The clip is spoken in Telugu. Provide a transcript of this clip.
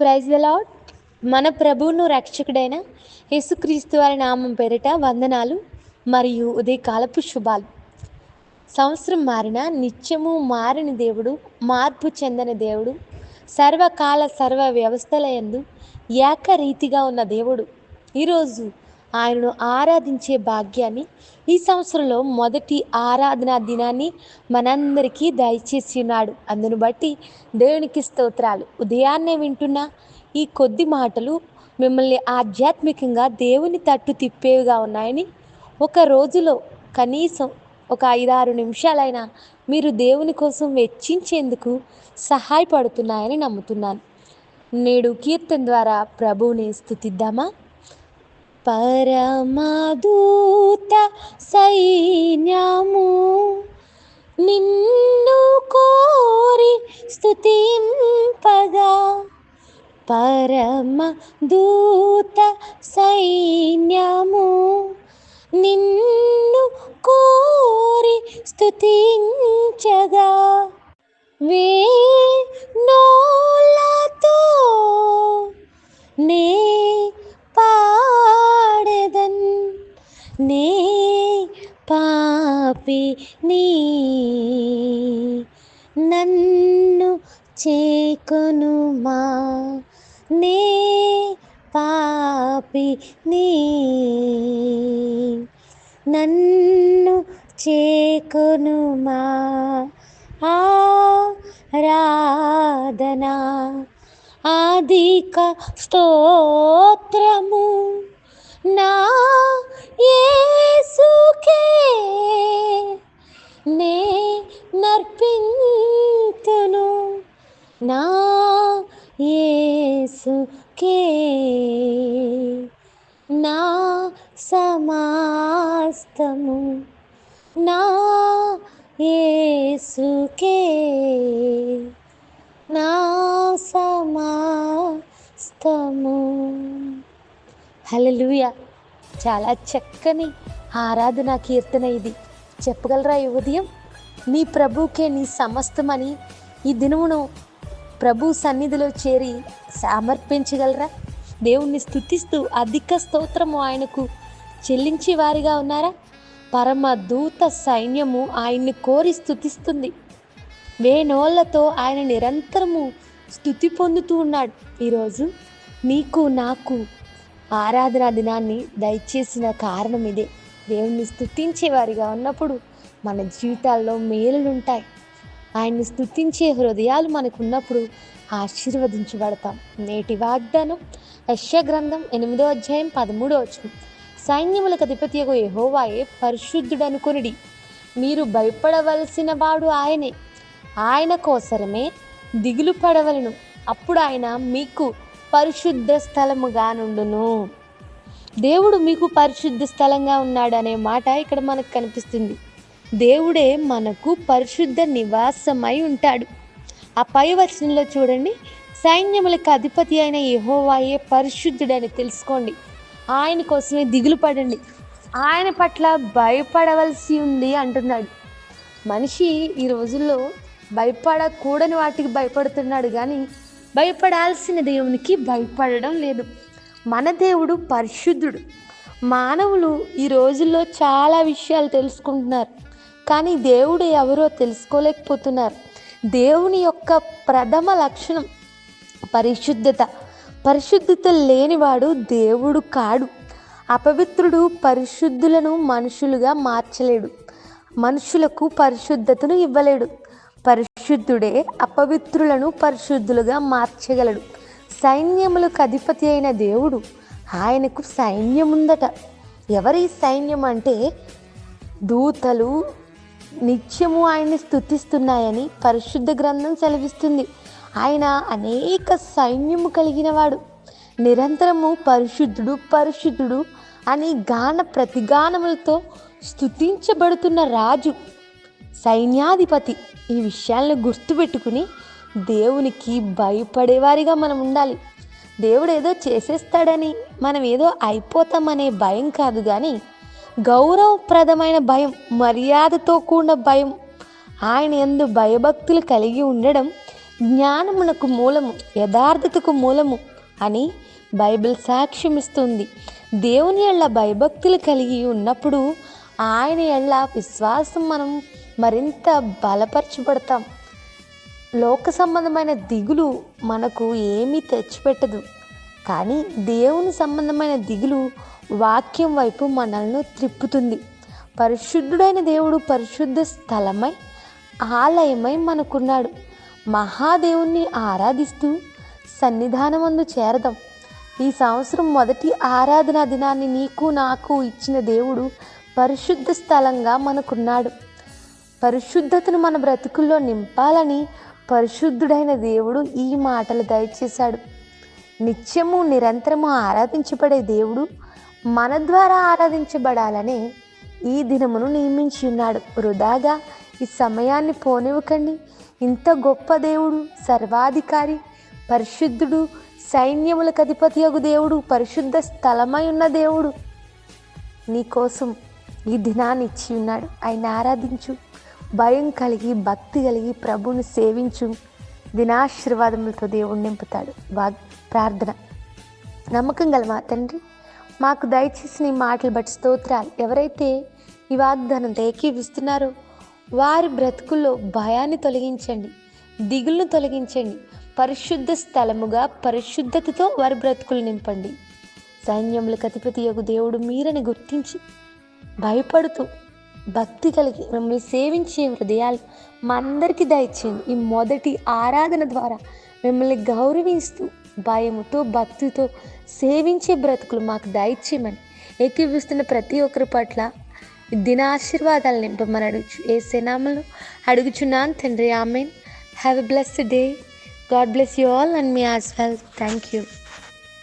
ప్రైజ్ ద లాడ్ మన ప్రభువును రక్షకుడైన యేసుక్రీస్తు వారి నామం పేరిట వందనాలు మరియు ఉదయకాలపు శుభాలు. సంవత్సరం మారిన నిత్యము మారిన దేవుడు మార్పు చెందని దేవుడు సర్వకాల సర్వ వ్యవస్థల యందు ఏకరీతిగా ఉన్న దేవుడు. ఈరోజు ఆయనను ఆరాధించే భాగ్యాన్ని ఈ సంవత్సరంలో మొదటి ఆరాధనా దినాన్ని మనందరికీ దయచేసి ఉన్నాడు అందును బట్టి దేవునికి స్తోత్రాలు. ఉదయాన్నే వింటున్న ఈ కొద్ది మాటలు మిమ్మల్ని ఆధ్యాత్మికంగా దేవుని తట్టు తిప్పేవిగా ఉన్నాయని ఒక రోజులో కనీసం ఒక ఐదారు నిమిషాలైనా మీరు దేవుని కోసం వెచ్చించేందుకు సహాయపడుతున్నాయని నమ్ముతున్నాను. నేడు కీర్తన ద్వారా ప్రభువుని స్థుతిద్దామా? పరమదూత సైన్యము నిన్ను కోరి స్థుతింపగా పరమ దూత సైన్యము నిన్ను నీ నన్ను చేకొనుమా? నే పాపి నీ నన్ను చేకొనుమా? ఆరాధనా అధిక స్తోత్రము నా యేసుకే నే నర్పింతును. నా యేసుకే నా సమాస్తము. నా యేసుకే హల్లెలూయా. చాలా చక్కని ఆరాధన కీర్తన ఇది. చెప్పగలరా ఈ ఉదయం? నీ ప్రభుకే నీ సమస్తమని ఈ దినమును ప్రభు సన్నిధిలో చేరి సమర్పించగలరా? దేవుణ్ణి స్థుతిస్తూ అధిక స్తోత్రము ఆయనకు చెల్లించి వారిగా ఉన్నారా? పరమ దూత సైన్యము ఆయన్ని కోరి స్థుతిస్తుంది. వేణోళ్ళతో ఆయన నిరంతరము స్థుతి పొందుతూ ఉన్నాడు. ఈరోజు నీకు నాకు ఆరాధనా దినాన్ని దయచేసిన కారణం ఇదే. దేవుణ్ణి స్తుతించే వారిగా ఉన్నప్పుడు మన జీవితాల్లో మేలులుంటాయి. ఆయన్ని స్థుతించే హృదయాలు మనకు ఉన్నప్పుడు ఆశీర్వదించబడతాం. నేటి వాగ్దానం యశ గ్రంథం ఎనిమిదో అధ్యాయం పదమూడో వచ్చిన సైన్యములకు అధిపతియగు పరిశుద్ధుడు అనుకునిడి మీరు భయపడవలసిన వాడు ఆయనే. ఆయన కోసరమే దిగులు పడవలను. అప్పుడు ఆయన మీకు పరిశుద్ధ స్థలముగా నుండును. దేవుడు మీకు పరిశుద్ధ స్థలంగా ఉన్నాడు అనే మాట ఇక్కడ మనకు కనిపిస్తుంది. దేవుడే మనకు పరిశుద్ధ నివాసమై ఉంటాడు. ఆ పై వచనంలో చూడండి. సైన్యములకు అధిపతి అయిన యహోవాయే పరిశుద్ధుడని తెలుసుకోండి. ఆయన కోసమే దిగులు పడండి. ఆయన పట్ల భయపడవలసి ఉంది అంటున్నాడు. మనిషి ఈ రోజుల్లో భయపడకూడని వాటికి భయపడుతున్నాడు కానీ భయపడాల్సిన దేవునికి భయపడడం లేదు. మన దేవుడు పరిశుద్ధుడు. మానవులు ఈ రోజుల్లో చాలా విషయాలు తెలుసుకుంటున్నారు. కానీ దేవుడు ఎవరో తెలుసుకోలేకపోతున్నారు. దేవుని యొక్క ప్రథమ లక్షణం పరిశుద్ధత. పరిశుద్ధత లేనివాడు దేవుడు కాడు. అపవిత్రుడు పరిశుద్ధులను మనుషులుగా మార్చలేడు. మనుషులకు పరిశుద్ధతను ఇవ్వలేడు. పరిశుద్ధుడే అపవిత్రులను పరిశుద్ధులుగా మార్చగలడు. సైన్యములకు అధిపతి అయిన దేవుడు ఆయనకు సైన్యం ఉందట ఎవరి సైన్యం అంటే దూతలు నిత్యము ఆయన్ని స్థుతిస్తున్నాయని పరిశుద్ధ గ్రంథం సెలవిస్తుంది. ఆయన అనేక సైన్యము కలిగినవాడు. నిరంతరము పరిశుద్ధుడు పరిశుద్ధుడు అని గాన ప్రతిగానములతో స్థుతించబడుతున్న రాజు. సైన్యాధిపతి ఈ విషయాలను గుర్తుపెట్టుకుని దేవునికి భయపడేవారిగా మనం ఉండాలి. దేవుడు ఏదో చేసేస్తాడని మనం ఏదో అయిపోతామనే భయం కాదు కానీ గౌరవప్రదమైన భయం మర్యాదతో కూడిన భయం ఆయన ఎందు భయభక్తులు కలిగి ఉండడం జ్ఞానమునకు మూలము యథార్థతకు మూలము అని బైబిల్ సాక్ష్యమిస్తుంది. దేవుని ఎళ్ళ భయభక్తులు కలిగి ఉన్నప్పుడు ఆయన ఎళ్ళ విశ్వాసం మనం మరింత బలపరచబడతాం. లోక సంబంధమైన దిగులు మనకు ఏమీ తెచ్చిపెట్టదు. కానీ దేవుని సంబంధమైన దిగులు వాక్యం వైపు మనల్ని త్రిప్పుతుంది. పరిశుద్ధుడైన దేవుడు పరిశుద్ధ స్థలమై ఆలయమై మనకున్నాడు. మహాదేవుణ్ణి ఆరాధిస్తూ సన్నిధానమందు చేరదాం. ఈ సంవత్సరం మొదటి ఆరాధనా దినాన్ని నీకు నాకు ఇచ్చిన దేవుడు పరిశుద్ధ స్థలంగా మనకున్నాడు. పరిశుద్ధతను మన బ్రతుకుల్లో నింపాలని పరిశుద్ధుడైన దేవుడు ఈ మాటలు దయచేశాడు. నిత్యము నిరంతరము ఆరాధించబడే దేవుడు మన ద్వారా ఆరాధించబడాలనే ఈ దినమును నియమించి ఉన్నాడు. వృధాగా ఈ సమయాన్ని పోనివ్వకండి. ఇంత గొప్ప దేవుడు సర్వాధికారి పరిశుద్ధుడు సైన్యములకు అధిపతియగు దేవుడు పరిశుద్ధ స్థలమై ఉన్న దేవుడు నీకోసం ఈ దినాన్ని ఇచ్చి ఉన్నాడు. ఆయన ఆరాధించు. భయం కలిగి భక్తి కలిగి ప్రభుని సేవించు. దినాశీర్వాదములతో దేవుడు నింపుతాడు. వా ప్రార్థన. నమ్మకం గల మా తండ్రి? మాకు దయచేసి నీ మాటలు బట్టి స్తోత్రాలు. ఎవరైతే ఈ వాగ్దానంతో ఏకీవిస్తున్నారో వారి బ్రతుకుల్లో భయాన్ని తొలగించండి దిగులను తొలగించండి. పరిశుద్ధ స్థలముగా పరిశుద్ధతతో వారి బ్రతుకులు నింపండి. సైన్యములకు అధిపతి యొక్క దేవుడు మీరని గుర్తించి భయపడుతూ భక్తి కలిగి మిమ్మల్ని సేవించే హృదయాలు మా అందరికీ దయచేయండి. ఈ మొదటి ఆరాధన ద్వారా మిమ్మల్ని గౌరవిస్తూ భయముతో భక్తితో సేవించే బ్రతుకులు మాకు దయచేయమని ఏకీవిస్తున్న ప్రతి ఒక్కరి పట్ల దిన ఆశీర్వాదాలు నింపమని అడుగుచు ఏ సేనామలో అడుగుచున్నాను తండ్రి. Amen. Have a blessed day God bless you all and me as well thank you